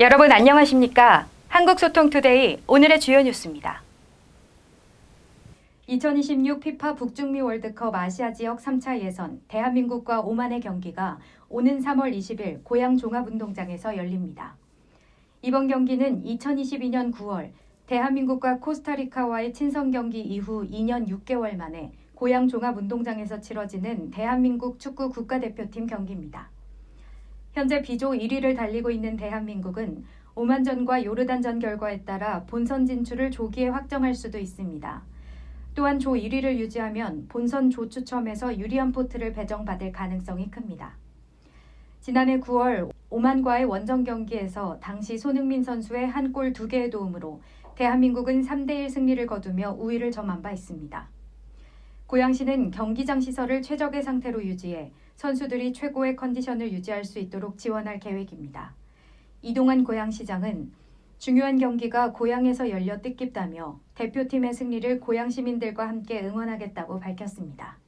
여러분 안녕하십니까? 한국소통투데이 오늘의 주요 뉴스입니다. 2026 피파 북중미 월드컵 아시아 지역 3차 예선 대한민국과 오만의 경기가 오는 3월 20일 고양 종합운동장에서 열립니다. 이번 경기는 2022년 9월 대한민국과 코스타리카와의 친선 경기 이후 2년 6개월 만에 고양 종합운동장에서 치러지는 대한민국 축구 국가대표팀 경기입니다. 현재 비조 1위를 달리고 있는 대한민국은 오만전과 요르단전 결과에 따라 본선 진출을 조기에 확정할 수도 있습니다. 또한 조 1위를 유지하면 본선 조 추첨에서 유리한 포트를 배정받을 가능성이 큽니다. 지난해 9월 오만과의 원정 경기에서 당시 손흥민 선수의 한골두 개의 도움으로 대한민국은 3대1 승리를 거두며 우위를 점한 바 있습니다. 고양시는 경기장 시설을 최적의 상태로 유지해 선수들이 최고의 컨디션을 유지할 수 있도록 지원할 계획입니다. 이동환 고양시장은 중요한 경기가 고향에서 열려 뜻깊다며 대표팀의 승리를 고양 시민들과 함께 응원하겠다고 밝혔습니다.